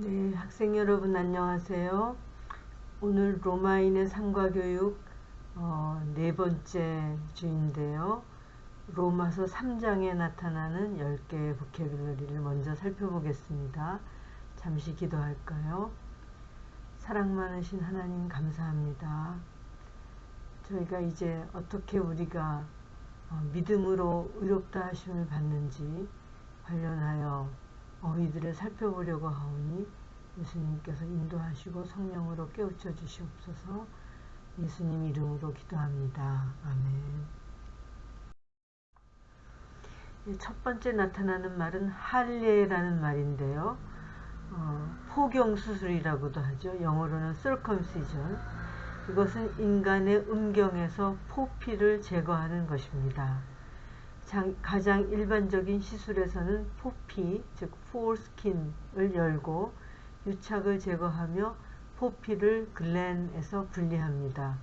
네, 학생 여러분 안녕하세요. 오늘 로마인의 상과교육 어, 네 번째 주인데요. 로마서 3장에 나타나는 10개의 보케블러리를 먼저 살펴보겠습니다. 잠시 기도할까요? 사랑 많으신 하나님 감사합니다. 저희가 이제 어떻게 우리가 어, 믿음으로 의롭다 하심을 받는지 관련하여 어휘들을 살펴보려고 하오니 예수님께서 인도하시고 성령으로 깨우쳐 주시옵소서 예수님 이름으로 기도합니다. 아멘. 첫 번째 나타나는 말은 할례라는 말인데요. 어, 포경 수술이라고도 하죠. 영어로는 circumcision. 이것은 인간의 음경에서 포피를 제거하는 것입니다. 장, 가장 일반적인 시술에서는 포피, 즉 포스킨을 열고 유착을 제거하며 포피를 글렌에서 분리합니다.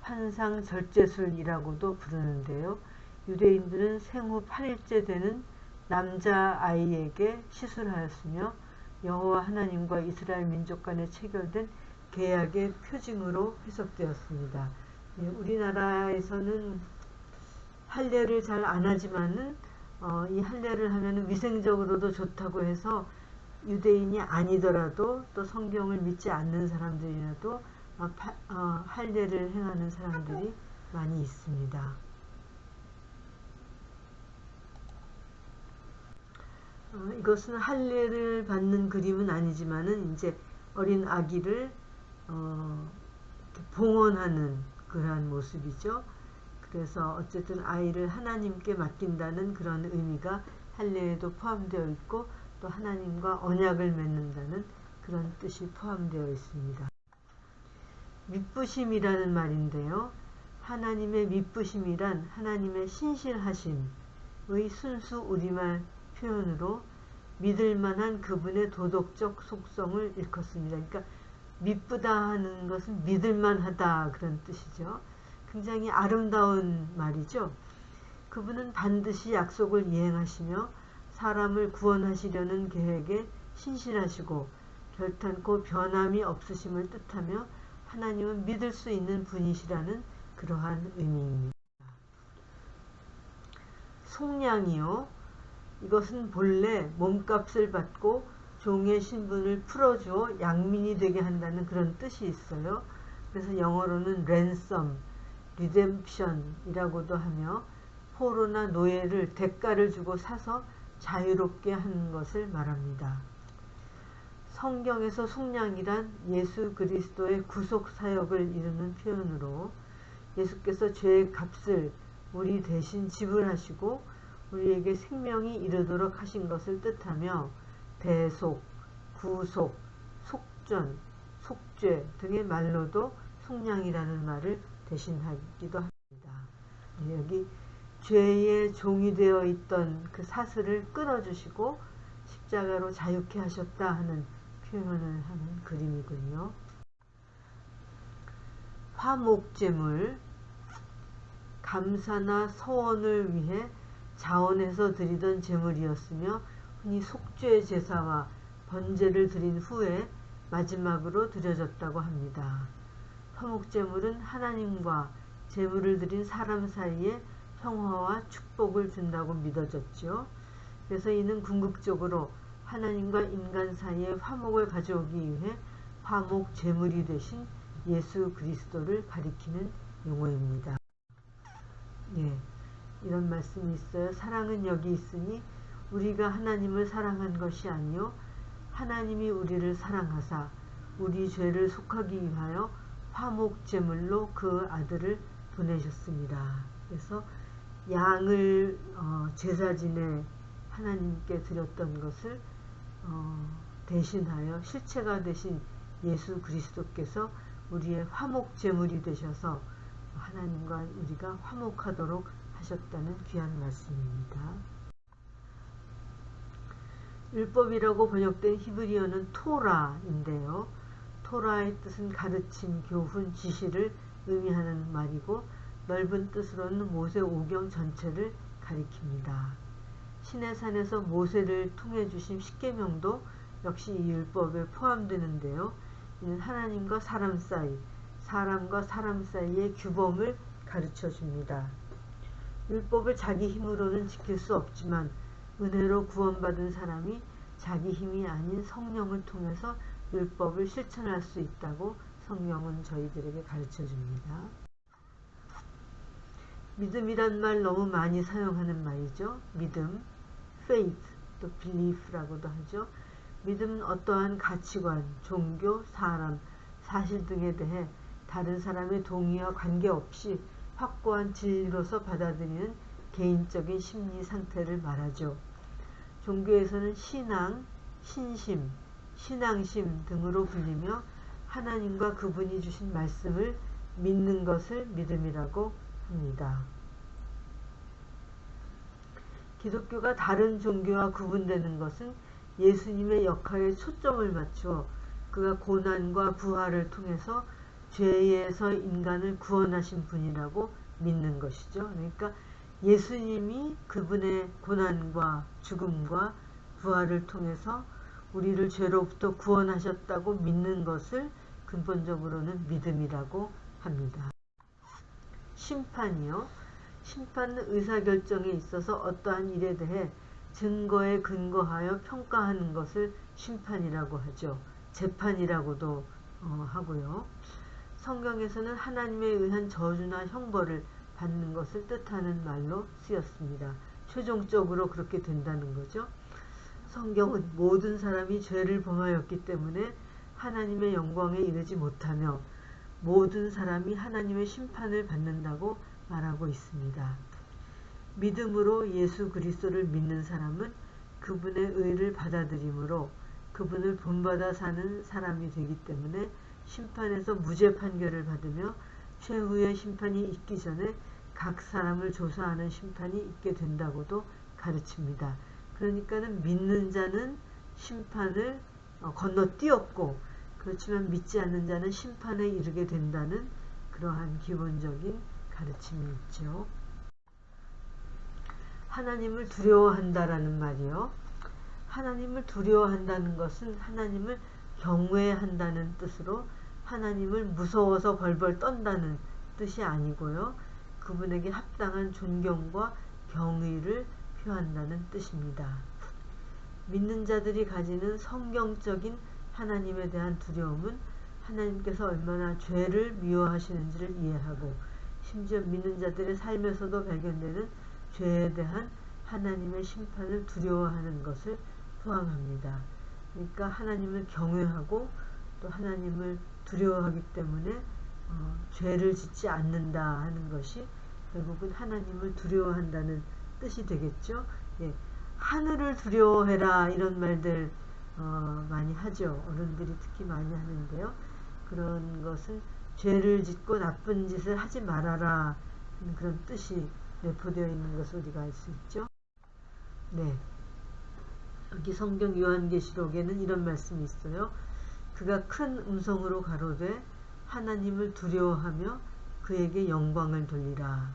환상 절제술이라고도 부르는데요. 유대인들은 생후 8일째 되는 남자아이에게 시술하였으며 여호와 하나님과 이스라엘 민족 간에 체결된 계약의 표징으로 해석되었습니다. 예, 우리나라에서는 할례를 잘 안 하지만은 어, 이 할례를 하면 위생적으로도 좋다고 해서 유대인이 아니더라도 또 성경을 믿지 않는 사람들이라도 어, 파, 어, 할례를 행하는 사람들이 많이 있습니다. 어, 이것은 할례를 받는 그림은 아니지만은 이제 어린 아기를 어, 봉헌하는 그러한 모습이죠. 그래서 어쨌든 아이를 하나님께 맡긴다는 그런 의미가 할례에도 포함되어 있고 또 하나님과 언약을 맺는다는 그런 뜻이 포함되어 있습니다. 믿부심이라는 말인데요. 하나님의 믿부심이란 하나님의 신실하심의 순수 우리말 표현으로 믿을 만한 그분의 도덕적 속성을 일컫습니다. 그러니까 믿부다 하는 것은 믿을 만하다 그런 뜻이죠. 굉장히 아름다운 말이죠. 그분은 반드시 약속을 이행하시며 사람을 구원하시려는 계획에 신실하시고 결탄코 변함이 없으심을 뜻하며 하나님은 믿을 수 있는 분이시라는 그러한 의미입니다. 속량이요. 이것은 본래 몸값을 받고 종의 신분을 풀어주어 양민이 되게 한다는 그런 뜻이 있어요. 그래서 영어로는 ransom, 리뎀션이라고도 하며 포로나 노예를 대가를 주고 사서 자유롭게 하는 것을 말합니다. 성경에서 속량이란 예수 그리스도의 구속 사역을 이루는 표현으로 예수께서 죄의 값을 우리 대신 지불하시고 우리에게 생명이 이르도록 하신 것을 뜻하며 대속, 구속, 속전, 속죄 등의 말로도 속량이라는 말을 대신하기도 합니다. 네, 여기 죄의 종이 되어 있던 그 사슬을 끊어주시고 십자가로 자유케 하셨다 하는 표현을 하는 그림이군요. 화목제물 감사나 서원을 위해 자원해서 드리던 제물이었으며 흔히 속죄 제사와 번제를 드린 후에 마지막으로 드려졌다고 합니다. 화목제물은 하나님과 제물을 드린 사람 사이에 평화와 축복을 준다고 믿어졌죠. 그래서 이는 궁극적으로 하나님과 인간 사이에 화목을 가져오기 위해 화목 제물이 되신 예수 그리스도를 가리키는 용어입니다. 예, 이런 말씀이 있어요. 사랑은 여기 있으니 우리가 하나님을 사랑한 것이 아니요 하나님이 우리를 사랑하사 우리 죄를 속하기 위하여 화목 제물로 그 아들을 보내셨습니다. 그래서 양을 어, 제사진에 하나님께 드렸던 것을 어, 대신하여 실체가 되신 예수 그리스도께서 우리의 화목 제물이 되셔서 하나님과 우리가 화목하도록 하셨다는 귀한 말씀입니다. 율법이라고 번역된 히브리어는 토라인데요. 토라의 뜻은 가르침, 교훈, 지시를 의미하는 말이고 넓은 뜻으로는 모세 오경 전체를 가리킵니다. 시내산에서 모세를 통해 주신 십계명도 역시 이 율법에 포함되는데요. 이는 하나님과 사람 사이, 사람과 사람 사이의 규범을 가르쳐 줍니다. 율법을 자기 힘으로는 지킬 수 없지만 은혜로 구원받은 사람이 자기 힘이 아닌 성령을 통해서 율법을 실천할 수 있다고 성경은 저희들에게 가르쳐 줍니다. 믿음이란 말 너무 많이 사용하는 말이죠. 믿음, faith, 또 belief라고도 하죠. 믿음은 어떠한 가치관, 종교, 사람, 사실 등에 대해 다른 사람의 동의와 관계없이 확고한 진리로서 받아들이는 개인적인 심리 상태를 말하죠. 종교에서는 신앙, 신심, 신앙심 등으로 불리며 하나님과 그분이 주신 말씀을 믿는 것을 믿음이라고 합니다. 기독교가 다른 종교와 구분되는 것은 예수님의 역할에 초점을 맞추어 그가 고난과 부활을 통해서 죄에서 인간을 구원하신 분이라고 믿는 것이죠. 그러니까 예수님이 그분의 고난과 죽음과 부활을 통해서 우리를 죄로부터 구원하셨다고 믿는 것을 근본적으로는 믿음이라고 합니다. 심판이요. 심판은 의사결정에 있어서 어떠한 일에 대해 증거에 근거하여 평가하는 것을 심판이라고 하죠. 재판이라고도 어, 하고요. 성경에서는 하나님에 의한 저주나 형벌을 받는 것을 뜻하는 말로 쓰였습니다. 최종적으로 그렇게 된다는 거죠. 성경은 모든 사람이 죄를 범하였기 때문에 하나님의 영광에 이르지 못하며 모든 사람이 하나님의 심판을 받는다고 말하고 있습니다. 믿음으로 예수 그리스도를 믿는 사람은 그분의 의를 받아들이므로 그분을 본받아 사는 사람이 되기 때문에 심판에서 무죄 판결을 받으며 최후의 심판이 있기 전에 각 사람을 조사하는 심판이 있게 된다고도 가르칩니다. 그러니까는 믿는 자는 심판을 어, 건너뛰었고 그렇지만 믿지 않는 자는 심판에 이르게 된다는 그러한 기본적인 가르침이 있죠. 하나님을 두려워한다라는 말이요. 하나님을 두려워한다는 것은 하나님을 경외한다는 뜻으로 하나님을 무서워서 벌벌 떤다는 뜻이 아니고요. 그분에게 합당한 존경과 경의를 표한다는 뜻입니다. 믿는 자들이 가지는 성경적인 하나님에 대한 두려움은 하나님께서 얼마나 죄를 미워하시는지를 이해하고 심지어 믿는 자들의 삶에서도 발견되는 죄에 대한 하나님의 심판을 두려워하는 것을 포함합니다. 그러니까 하나님을 경외하고 또 하나님을 두려워하기 때문에 어, 죄를 짓지 않는다 하는 것이 결국은 하나님을 두려워한다는 뜻이 되겠죠. 예, 하늘을 두려워해라 이런 말들 어, 많이 하죠. 어른들이 특히 많이 하는데요. 그런 것은 죄를 짓고 나쁜 짓을 하지 말아라 그런 뜻이 내포되어 있는 것을 우리가 알 수 있죠. 네. 여기 성경 요한계시록에는 이런 말씀이 있어요. 그가 큰 음성으로 가로되 하나님을 두려워하며 그에게 영광을 돌리라.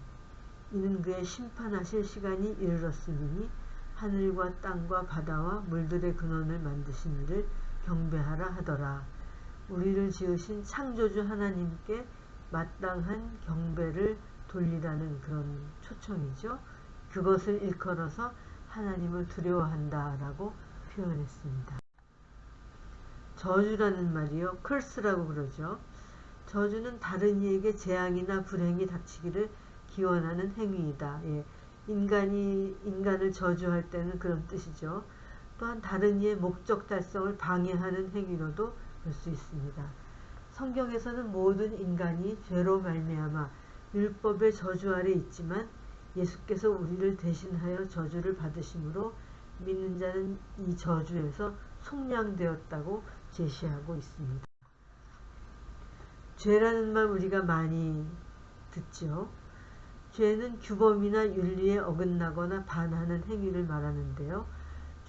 이는 그의 심판하실 시간이 이르렀으니 하늘과 땅과 바다와 물들의 근원을 만드신 이를 경배하라 하더라. 우리를 지으신 창조주 하나님께 마땅한 경배를 돌리라는 그런 초청이죠. 그것을 일컬어서 하나님을 두려워한다 라고 표현했습니다. 저주라는 말이요. curse라고 그러죠. 저주는 다른 이에게 재앙이나 불행이 닥치기를 기원하는 행위이다. 예. 인간이 인간을 저주할 때는 그런 뜻이죠. 또한 다른 이의 목적 달성을 방해하는 행위로도 볼 수 있습니다. 성경에서는 모든 인간이 죄로 말미암아 율법의 저주 아래 있지만 예수께서 우리를 대신하여 저주를 받으심으로 믿는 자는 이 저주에서 속량되었다고 제시하고 있습니다. 죄라는 말 우리가 많이 듣죠. 죄는 규범이나 윤리에 어긋나거나 반하는 행위를 말하는데요.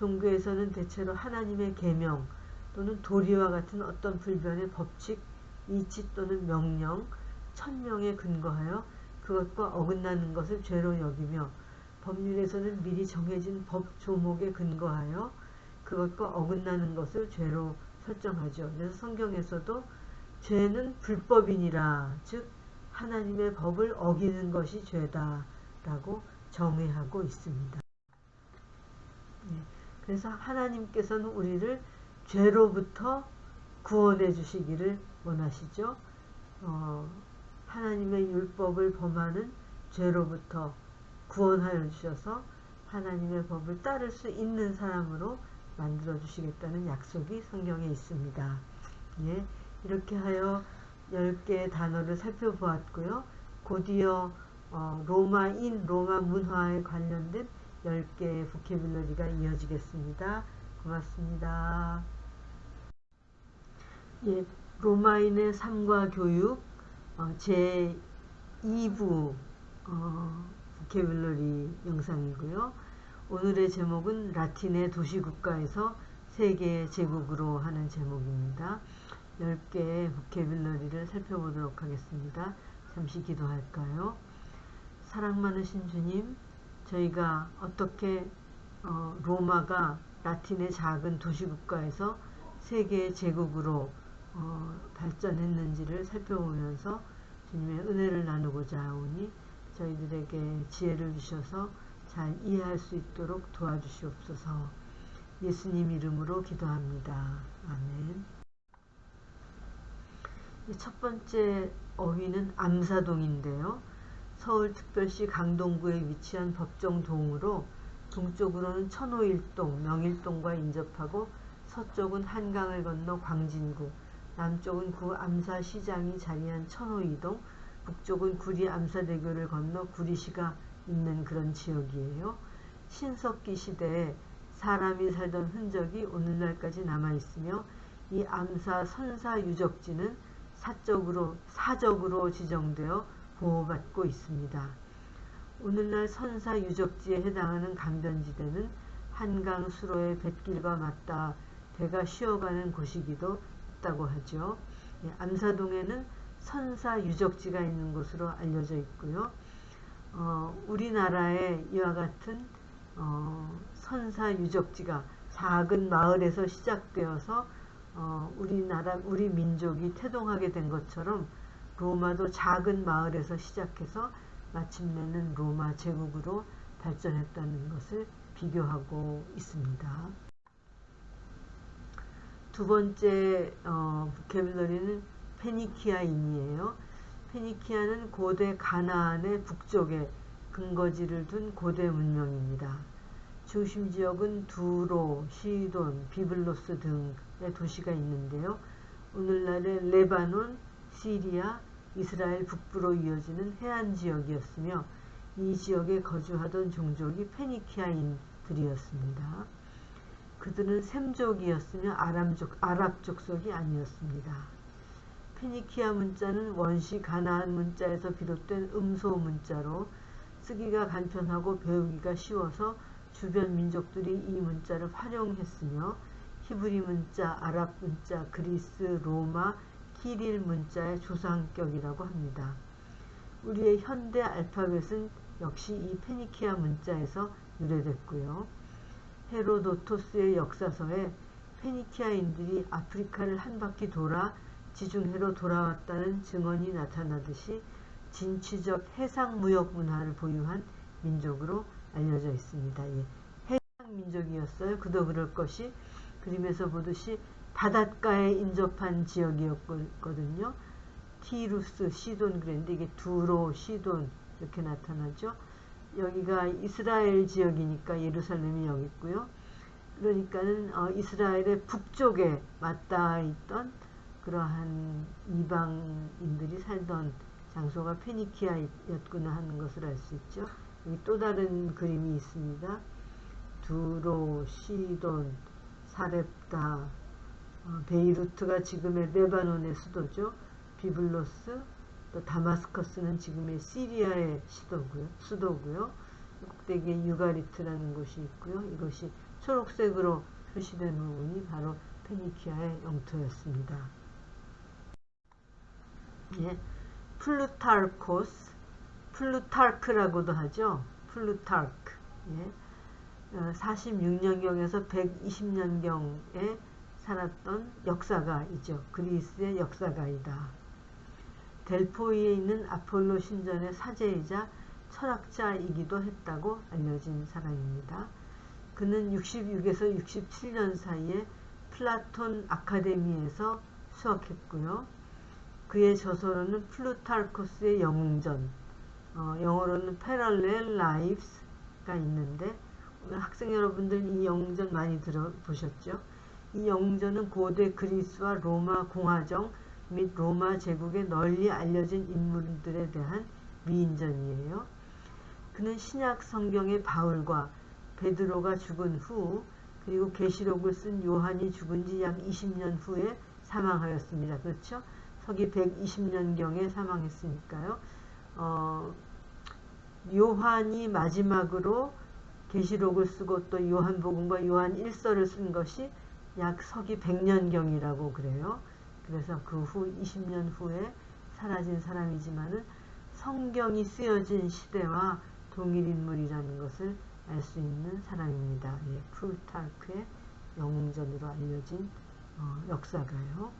종교에서는 대체로 하나님의 계명 또는 도리와 같은 어떤 불변의 법칙, 이치 또는 명령, 천명에 근거하여 그것과 어긋나는 것을 죄로 여기며 법률에서는 미리 정해진 법 조목에 근거하여 그것과 어긋나는 것을 죄로 설정하죠. 그래서 성경에서도 죄는 불법이니라 즉 하나님의 법을 어기는 것이 죄다라고 정의하고 있습니다. 네, 그래서 하나님께서는 우리를 죄로부터 구원해 주시기를 원하시죠. 어, 하나님의 율법을 범하는 죄로부터 구원하여 주셔서 하나님의 법을 따를 수 있는 사람으로 만들어 주시겠다는 약속이 성경에 있습니다. 예, 이렇게 하여 10개의 단어를 살펴보았고요. 곧이어 어, 로마인, 로마 문화에 관련된 10개의 보케블러리가 이어지겠습니다. 고맙습니다. 예, 로마인의 삶과 교육 어, 제 2부 어, 보케블러리 영상이고요. 오늘의 제목은 라틴의 도시국가에서 세계의 제국으로 하는 제목입니다. 10개의 보케블러리를 살펴보도록 하겠습니다. 잠시 기도할까요? 사랑 많으신 주님, 저희가 어떻게 어, 로마가 라틴의 작은 도시국가에서 세계의 제국으로 어, 발전했는지를 살펴보면서 주님의 은혜를 나누고자 하오니 저희들에게 지혜를 주셔서 잘 이해할 수 있도록 도와주시옵소서 예수님 이름으로 기도합니다. 아멘 첫 번째 어휘는 암사동인데요. 서울특별시 강동구에 위치한 법정동으로 동쪽으로는 천호일동, 명일동과 인접하고 서쪽은 한강을 건너 광진구, 남쪽은 구 암사시장이 자리한 천호이동, 북쪽은 구리 암사대교를 건너 구리시가 있는 그런 지역이에요. 신석기 시대에 사람이 살던 흔적이 오늘날까지 남아있으며 이 암사 선사 유적지는 사적으로, 사적으로 지정되어 보호받고 있습니다. 오늘날 선사 유적지에 해당하는 강변지대는 한강 수로의 뱃길과 맞닿아 배가 쉬어가는 곳이기도 했다고 하죠. 예, 암사동에는 선사 유적지가 있는 곳으로 알려져 있고요. 어, 우리나라에 이와 같은 어, 선사 유적지가 작은 마을에서 시작되어서 어, 우리나라 우리 민족이 태동하게 된 것처럼 로마도 작은 마을에서 시작해서 마침내는 로마 제국으로 발전했다는 것을 비교하고 있습니다. 두 번째 어, 보케블러리는 페니키아인이에요. 페니키아는 고대 가나안의 북쪽에 근거지를 둔 고대 문명입니다. 중심 지역은 두로, 시돈, 비블로스 등의 도시가 있는데요. 오늘날의 레바논, 시리아, 이스라엘 북부로 이어지는 해안 지역이었으며 이 지역에 거주하던 종족이 페니키아인들이었습니다. 그들은 셈족이었으며 아람족, 아랍 족 속이 아니었습니다. 페니키아 문자는 원시 가나안 문자에서 비롯된 음소 문자로 쓰기가 간편하고 배우기가 쉬워서 주변 민족들이 이 문자를 활용했으며 히브리 문자, 아랍 문자, 그리스, 로마, 키릴 문자의 조상격이라고 합니다. 우리의 현대 알파벳은 역시 이 페니키아 문자에서 유래됐고요. 헤로도토스의 역사서에 페니키아인들이 아프리카를 한 바퀴 돌아 지중해로 돌아왔다는 증언이 나타나듯이 진취적 해상 무역 문화를 보유한 민족으로 알려져 있습니다. 예. 해상 민족이었어요. 그도 그럴 것이 그림에서 보듯이 바닷가에 인접한 지역이었거든요. 티루스, 시돈 그랬는데 이게 두로, 시돈 이렇게 나타나죠. 여기가 이스라엘 지역이니까 예루살렘이 여기 있고요. 그러니까는 어, 이스라엘의 북쪽에 맞닿아 있던 그러한 이방인들이 살던 장소가 페니키아였구나 하는 것을 알 수 있죠. 여기 또 다른 그림이 있습니다. 두로, 시돈, 사렙다, 어, 베이루트가 지금의 레바논의 수도죠. 비블로스, 또 다마스커스는 지금의 시리아의 수도고요. 수도고요. 꼭대기에 유가리트라는 곳이 있고요. 이것이 초록색으로 표시된 부분이 바로 페니키아의 영토였습니다. 예, 플루타르코스, 플루타르크라고도 하죠. 플루타르크. 예, 46년경에서 120년경에 살았던 역사가 이죠. 그리스의 역사가이다. 델포이에 있는 아폴로 신전의 사제이자 철학자이기도 했다고 알려진 사람입니다. 그는 66에서 67년 사이에 플라톤 아카데미에서 수학했고요. 그의 저서로는 플루타르코스의 영웅전, 어, 영어로는 Parallel Lives가 있는데 학생 여러분들 이 영웅전 많이 들어보셨죠? 이 영웅전은 고대 그리스와 로마 공화정 및 로마 제국에 널리 알려진 인물들에 대한 위인전이에요. 그는 신약 성경의 바울과 베드로가 죽은 후 그리고 계시록을 쓴 요한이 죽은 지 약 20년 후에 사망하였습니다. 그렇죠? 서기 120년경에 사망했으니까요. 어, 요한이 마지막으로 계시록을 쓰고 또 요한복음과 요한 1서를 쓴 것이 약 서기 100년경이라고 그래요. 그래서 그 후 20년 후에 사라진 사람이지만은 성경이 쓰여진 시대와 동일 인물이라는 것을 알 수 있는 사람입니다. 예, 프루타크의 영웅전으로 알려진 어, 역사가요.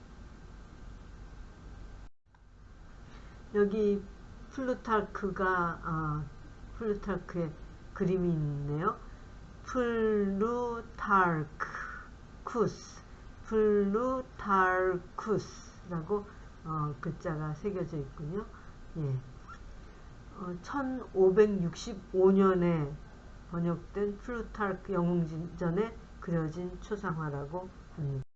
여기 플루타크가 아, 플루타크의 그림이 있네요. 플루타르쿠스 플루타르쿠스라고 어, 글자가 새겨져 있군요. 예. 어, 1565년에 번역된 플루타르크 영웅전에 그려진 초상화라고 합니다.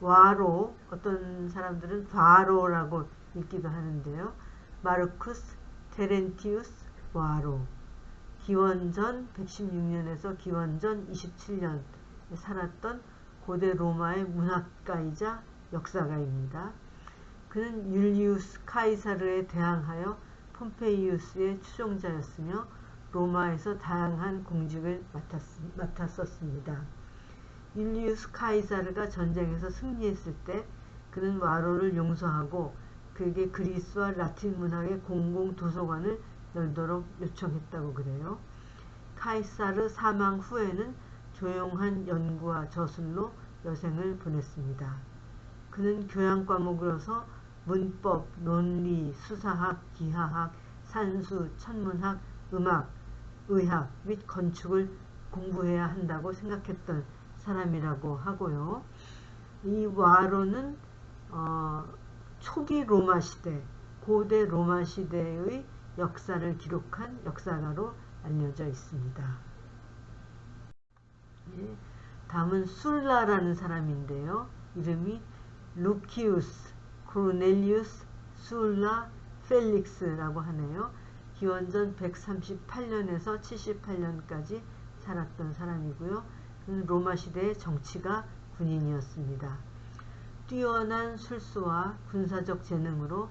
와로 어떤 사람들은 바로라고 읽기도 하는데요. 마르쿠스 테렌티우스 와로 기원전 116년에서 기원전 27년 살았던 고대 로마의 문학가이자 역사가입니다. 그는 율리우스 카이사르에 대항하여 폼페이우스의 추종자였으며 로마에서 다양한 공직을 맡았었습니다. 율리우스 카이사르가 전쟁에서 승리했을 때 그는 와로를 용서하고 그에게 그리스와 라틴 문학의 공공 도서관을 열도록 요청했다고 그래요. 카이사르 사망 후에는 조용한 연구와 저술로 여생을 보냈습니다. 그는 교양 과목으로서 문법, 논리, 수사학, 기하학, 산수, 천문학, 음악, 의학 및 건축을 공부해야 한다고 생각했던 사람이라고 하고요. 이 와로는 어, 초기 로마 시대, 고대 로마 시대의 역사를 기록한 역사가로 알려져 있습니다. 예, 다음은 술라라는 사람인데요. 이름이 루키우스 코르넬리우스 술라 펠릭스라고 하네요. 기원전 138년에서 78년까지 살았던 사람이고요. 로마 시대의 정치가 군인이었습니다. 뛰어난 술수와 군사적 재능으로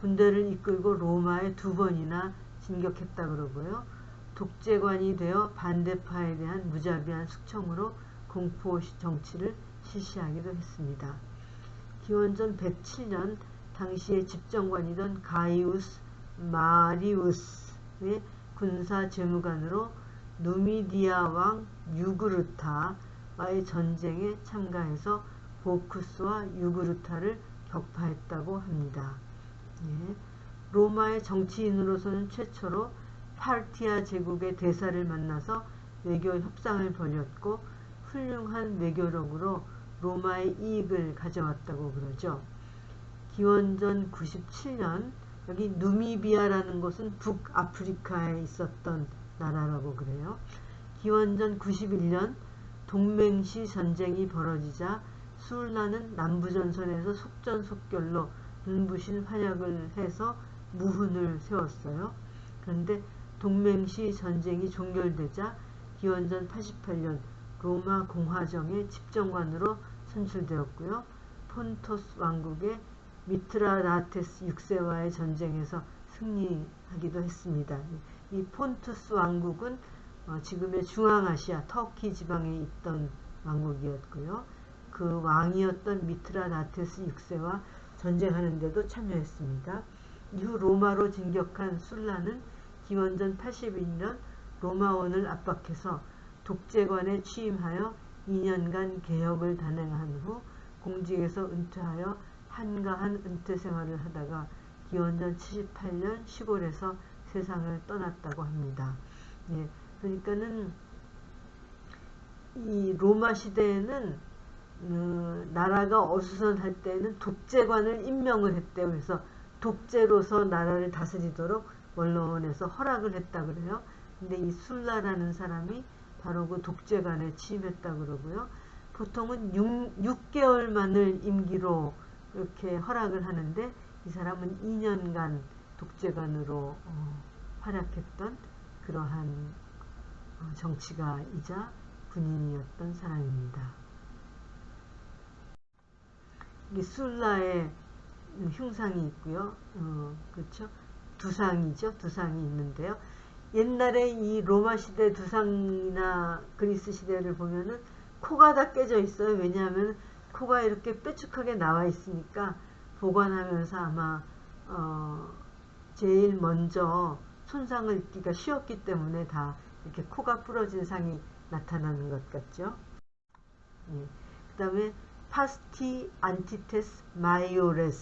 군대를 이끌고 로마에 두 번이나 진격했다 그러고요. 독재관이 되어 반대파에 대한 무자비한 숙청으로 공포 정치를 실시하기도 했습니다. 기원전 107년 당시의 집정관이던 가이우스 마리우스의 군사 재무관으로 누미디아 왕 유그르타와의 전쟁에 참가해서 보쿠스와 유그르타를 격파했다고 합니다. 예. 로마의 정치인으로서는 최초로 파르티아 제국의 대사를 만나서 외교 협상을 벌였고 훌륭한 외교력으로 로마의 이익을 가져왔다고 그러죠. 기원전 97년 여기 누미비아라는 곳은 북아프리카에 있었던 나라라고 그래요. 기원전 91년 동맹시 전쟁이 벌어지자 수울라는 남부전선에서 속전속결로 눈부신 활약을 해서 무훈을 세웠어요. 그런데 동맹시 전쟁이 종결되자 기원전 88년 로마 공화정의 집정관으로 선출되었고요. 폰토스 왕국의 미트라다테스 6세와의 전쟁에서 승리하기도 했습니다. 이 폰투스 왕국은 어, 지금의 중앙아시아 터키 지방에 있던 왕국이었고요. 그 왕이었던 미트라다테스 6세와 전쟁하는데도 참여했습니다. 이후 로마로 진격한 술라는 기원전 81년 로마원을 압박해서 독재관에 취임하여 2년간 개혁을 단행한 후 공직에서 은퇴하여 한가한 은퇴 생활을 하다가 기원전 78년 시골에서 세상을 떠났다고 합니다. 예, 그러니까는 이 로마 시대에는 어, 나라가 어수선할 때는 독재관을 임명을 했대요. 그래서 독재로서 나라를 다스리도록 원로원에서 허락을 했다 그래요. 근데 이 술라라는 사람이 바로 그 독재관에 취임했다 그러고요. 보통은 6, 개월만을 임기로 이렇게 허락을 하는데 이 사람은 2년간 독재관으로 어, 활약했던 그러한 어, 정치가이자 군인이었던 사람입니다. 이 술라의 흉상이 있고요. 어, 그렇죠? 두상이죠. 두상이 있는데요. 옛날에 이 로마 시대 두상이나 그리스 시대를 보면은 코가 다 깨져 있어요. 왜냐하면 코가 이렇게 뾰족하게 나와 있으니까 보관하면서 아마 어 제일 먼저 손상을 입기가 쉬웠기 때문에 다 이렇게 코가 부러진 상이 나타나는 것 같죠. 예. 그 다음에 파스티 안티테스 마이오레스는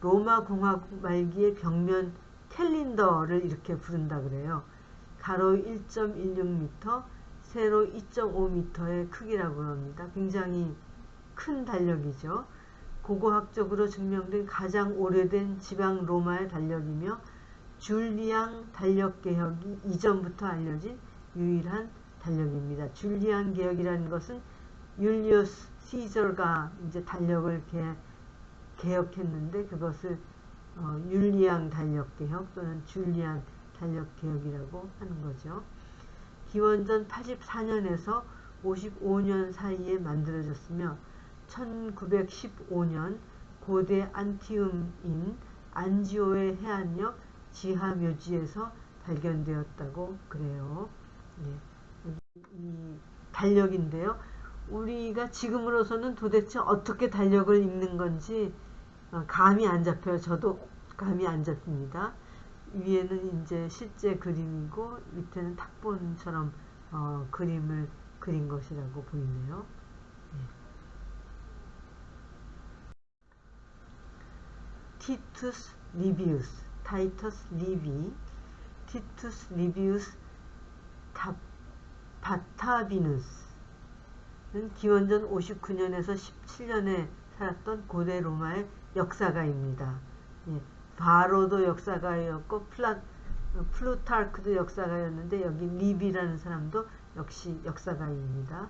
로마 공화국 말기의 벽면 캘린더를 이렇게 부른다 그래요. 가로 1.16m, 세로 2.5m의 크기라고 합니다. 굉장히 큰 달력이죠. 고고학적으로 증명된 가장 오래된 지방 로마의 달력이며 줄리앙 달력 개혁이 이전부터 알려진 유일한 달력입니다. 줄리안 개혁이라는 것은 율리우스 시저가 이제 달력을 개, 개혁했는데 그것을 어, 율리안 달력 개혁 또는 줄리안 달력 개혁이라고 하는 거죠. 기원전 84년에서 55년 사이에 만들어졌으며 1915년 고대 안티움인 안지오의 해안역 지하 묘지에서 발견되었다고 그래요. 네. 이 달력인데요. 우리가 지금으로서는 도대체 어떻게 달력을 읽는 건지 어, 감이 안 잡혀요. 저도 감이 안 잡힙니다. 위에는 이제 실제 그림이고 밑에는 탁본처럼 어, 그림을 그린 것이라고 보이네요. 네. 티투스 리비우스, 타이터스 리비, 티투스 리비우스 바타비누스 는 기원전 59년에서 17년에 살았던 고대 로마의 역사가입니다. 예, 바로도 역사가였고 플라, 플루타르크도 역사가였는데 여기 리비라는 사람도 역시 역사가입니다.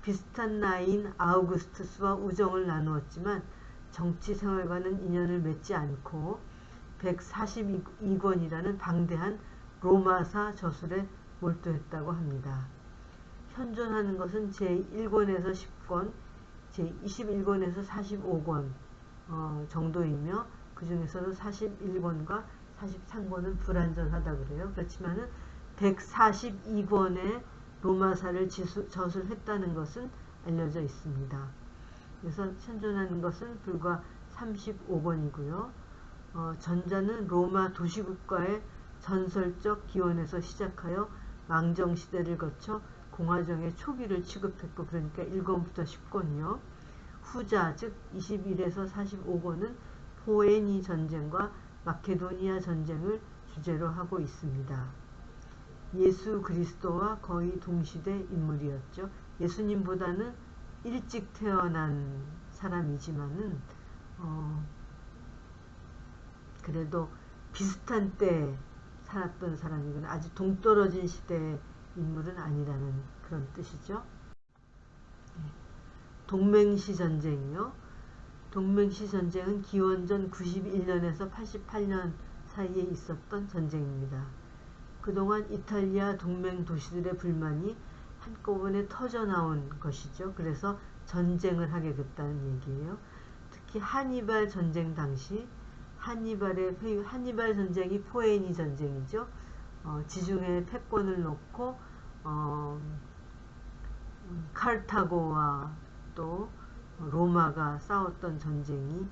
비슷한 나이인 아우구스투스와 우정을 나누었지만 정치 생활과는 인연을 맺지 않고 142권이라는 방대한 로마사 저술에 몰두했다고 합니다. 현존하는 것은 제1권에서 10권, 제21권에서 45권 어, 정도이며 그 중에서도 41권과 43권은 불완전하다 그래요. 그렇지만은 142권의 로마사를 지수, 저술했다는 것은 알려져 있습니다. 그래서 현존하는 것은 불과 35권이고요. 어, 전자는 로마 도시국가의 전설적 기원에서 시작하여 망정시대를 거쳐 공화정의 초기를 취급했고 그러니까 1권부터 10권이요. 후자 즉 21에서 45권은 포에니 전쟁과 마케도니아 전쟁을 주제로 하고 있습니다. 예수 그리스도와 거의 동시대 인물이었죠. 예수님보다는 일찍 태어난 사람이지만은 어 그래도 비슷한 때 살았던 사람이거나 아주 동떨어진 시대의 인물은 아니라는 그런 뜻이죠. 예. 동맹시 전쟁이요. 동맹시 전쟁은 기원전 91년에서 88년 사이에 있었던 전쟁입니다. 그동안 이탈리아 동맹 도시들의 불만이 한꺼번에 터져나온 것이죠. 그래서 전쟁을 하게 됐다는 얘기예요. 특히 하니발 전쟁 당시 한니발의 한니발 전쟁이 포에니 전쟁이죠. 어, 지중해 패권을 놓고 어, 칼타고와 또 로마가 싸웠던 전쟁이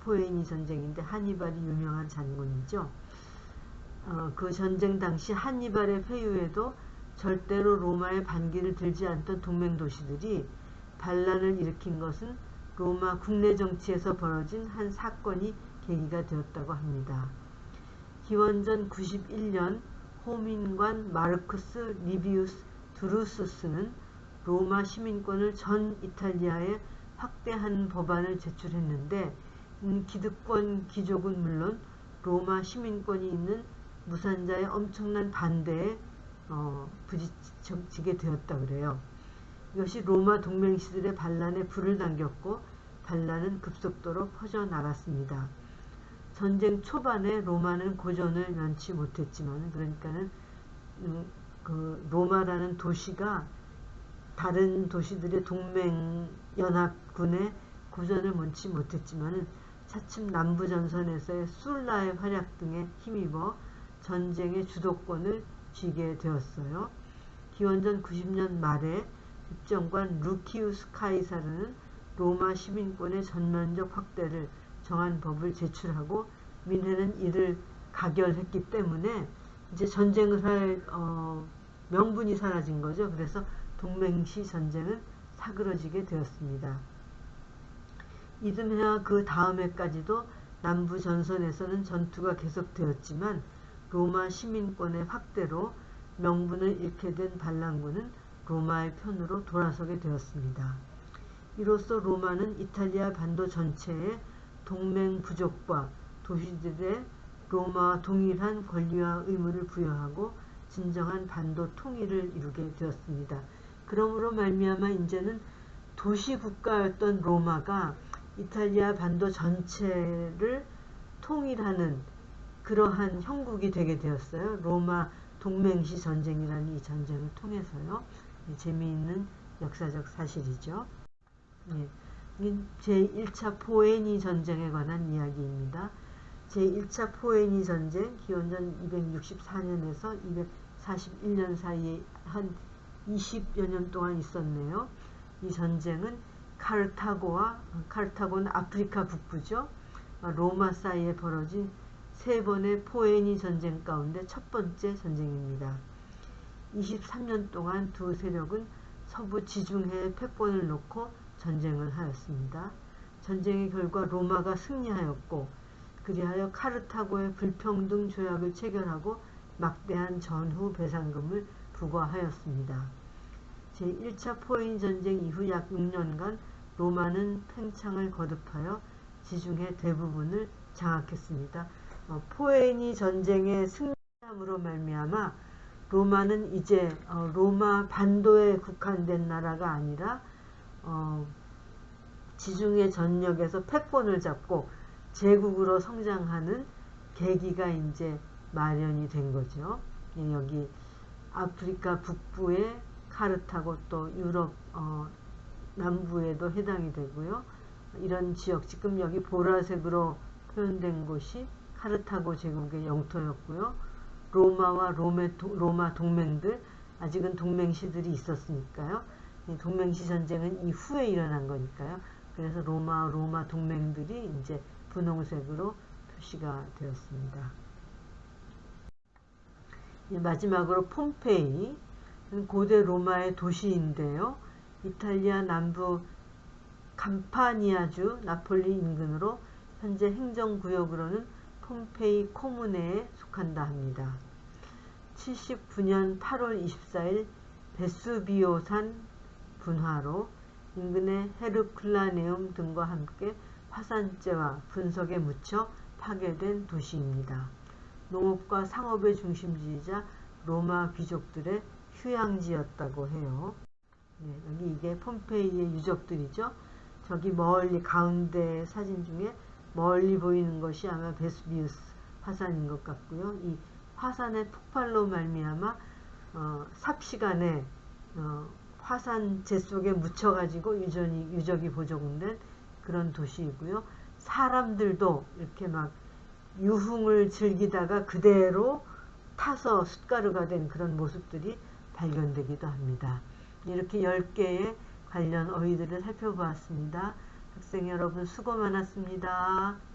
포에니 전쟁인데 한니발이 유명한 장군이죠. 어, 그 전쟁 당시 한니발의 회유에도 절대로 로마의 반기를 들지 않던 동맹 도시들이 반란을 일으킨 것은 로마 국내 정치에서 벌어진 한 사건이 계기가 되었다고 합니다. 기원전 91년 호민관 마르쿠스 리비우스 드루스스는 로마 시민권을 전 이탈리아에 확대한 법안을 제출했는데 음, 기득권 귀족은 물론 로마 시민권이 있는 무산자의 엄청난 반대에 어, 부딪히게 되었다 그래요. 이것이 로마 동맹 시들의 반란에 불을 당겼고 반란은 급속도로 퍼져나갔습니다. 전쟁 초반에 로마는 고전을 면치 못했지만 그러니까는 음, 그 로마라는 도시가 다른 도시들의 동맹 연합군의 고전을 면치 못했지만 차츰 남부전선에서의 술라의 활약 등에 힘입어 전쟁의 주도권을 쥐게 되었어요. 기원전 90년 말에 국정관 루키우스 카이사르는 로마 시민권의 전면적 확대를 정한 법을 제출하고 민회는 이를 가결했기 때문에 이제 전쟁을 할 어, 명분이 사라진 거죠. 그래서 동맹시 전쟁은 사그러지게 되었습니다. 이듬해와 그 다음 해까지도 남부 전선에서는 전투가 계속되었지만 로마 시민권의 확대로 명분을 잃게 된 반란군은 로마의 편으로 돌아서게 되었습니다. 이로써 로마는 이탈리아 반도 전체에 동맹 부족과 도시들의 로마와 동일한 권리와 의무를 부여하고 진정한 반도 통일을 이루게 되었습니다. 그러므로 말미암아 이제는 도시 국가였던 로마가 이탈리아 반도 전체를 통일하는 그러한 형국이 되게 되었어요. 로마 동맹시 전쟁이라는 이 전쟁을 통해서요. 재미있는 역사적 사실이죠. 예. 제1차 포에니 전쟁에 관한 이야기입니다. 제1차 포에니 전쟁 기원전 264년에서 241년 사이에 한 20여 년 동안 있었네요. 이 전쟁은 카르타고와 카르타고는 아프리카 북부죠. 로마 사이에 벌어진 세 번의 포에니 전쟁 가운데 첫 번째 전쟁입니다. 23년 동안 두 세력은 서부 지중해에 패권을 놓고 전쟁을 하였습니다. 전쟁의 결과 로마가 승리하였고 그리하여 카르타고의 불평등 조약을 체결하고 막대한 전후 배상금을 부과하였습니다. 제1차 포인 전쟁 이후 약 6년간 로마는 팽창을 거듭하여 지중해 대부분을 장악했습니다. 어, 포에니 전쟁의 승리함으로 말미암아 로마는 이제 어, 로마 반도에 국한된 나라가 아니라 어, 지중해 전역에서 패권을 잡고 제국으로 성장하는 계기가 이제 마련이 된 거죠. 예, 여기 아프리카 북부의 카르타고 또 유럽 어, 남부에도 해당이 되고요. 이런 지역 지금 여기 보라색으로 표현된 곳이 카르타고 제국의 영토였고요. 로마와 로마 동맹들 아직은 동맹시들이 있었으니까요. 동맹시 전쟁은 이후에 일어난 거니까요. 그래서 로마 로마 동맹들이 이제 분홍색으로 표시가 되었습니다. 마지막으로 폼페이 고대 로마의 도시인데요. 이탈리아 남부 감파니아주 나폴리 인근으로 현재 행정구역으로는 폼페이 코무네에 속한다 합니다. 79년 8월 24일 베수비오산 분화로 인근의 헤르클라네움 등과 함께 화산재와 분석에 묻혀 파괴된 도시입니다. 농업과 상업의 중심지이자 로마 귀족들의 휴양지였다고 해요. 네, 여기 이게 폼페이의 유적들이죠. 저기 멀리 가운데 사진 중에 멀리 보이는 것이 아마 베스비우스 화산인 것 같고요. 이 화산의 폭발로 말미암아 어, 삽시간에 어, 화산재 속에 묻혀가지고 유전이, 유적이 보존된 그런 도시이고요. 사람들도 이렇게 막 유흥을 즐기다가 그대로 타서 숫가루가 된 그런 모습들이 발견되기도 합니다. 이렇게 10개의 관련 어휘들을 살펴보았습니다. 학생 여러분 수고 많았습니다.